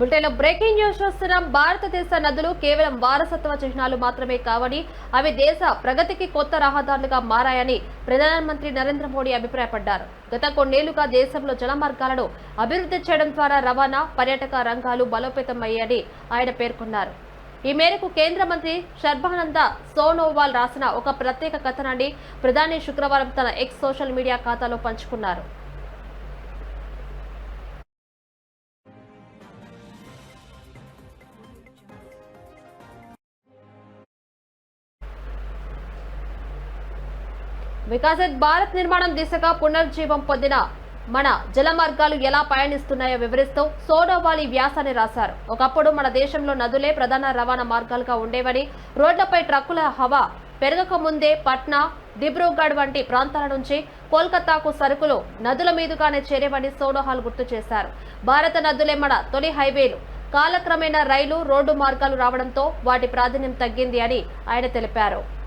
బులెటిన్లో breaking news చూస్తున్నాం. భారతదేశ నదులు కేవలం వారసత్వ చిహ్నాలు మాత్రమే కావని అవి దేశ ప్రగతికి కొత్త రహదారులుగా మారాయని ప్రధానమంత్రి నరేంద్ర మోడీ అభిప్రాయపడ్డారు. గత కొన్నేళ్ళుగా దేశంలో జలమార్గాలను అభివృద్ధి చేయడం ద్వారా రవాణా పర్యాటక రంగాలు బలోపేతం అయ్యాయని ఆయన పేర్కొన్నారు. ఈ మేరకు కేంద్ర మంత్రి సర్బానంద సోనోవాల్ రాసిన ఒక ప్రత్యేక కథనాన్ని ప్రధాని శుక్రవారం తన ఎక్స్ సోషల్ మీడియా ఖాతాలో పంచుకున్నారు. వికాసిత్ భారత్ నిర్మాణం దిశగా పునర్జీవం పొందిన మన జల మార్గాలు ఎలా పయనిస్తున్నాయో వివరిస్తూ సోడోవాలి వ్యాసాన్ని రాశారు. ఒకప్పుడు మన దేశంలో నదులే ప్రధాన రవాణా మార్గాలుగా ఉండేవని రోడ్లపై ట్రక్కుల హవా పెరగక ముందే పట్నా డిబ్రూగఢ్ వంటి ప్రాంతాల నుంచి కోల్కతాకు సరుకులు నదుల మీదుగానే చేరేవని సోనోహాల్ గుర్తు చేశారు. భారత నదులే మన తొలి హైవేలు. కాలక్రమేణా రైలు రోడ్డు మార్గాలు రావడంతో వాటి ప్రాధాన్యం తగ్గింది అని ఆయన తెలిపారు.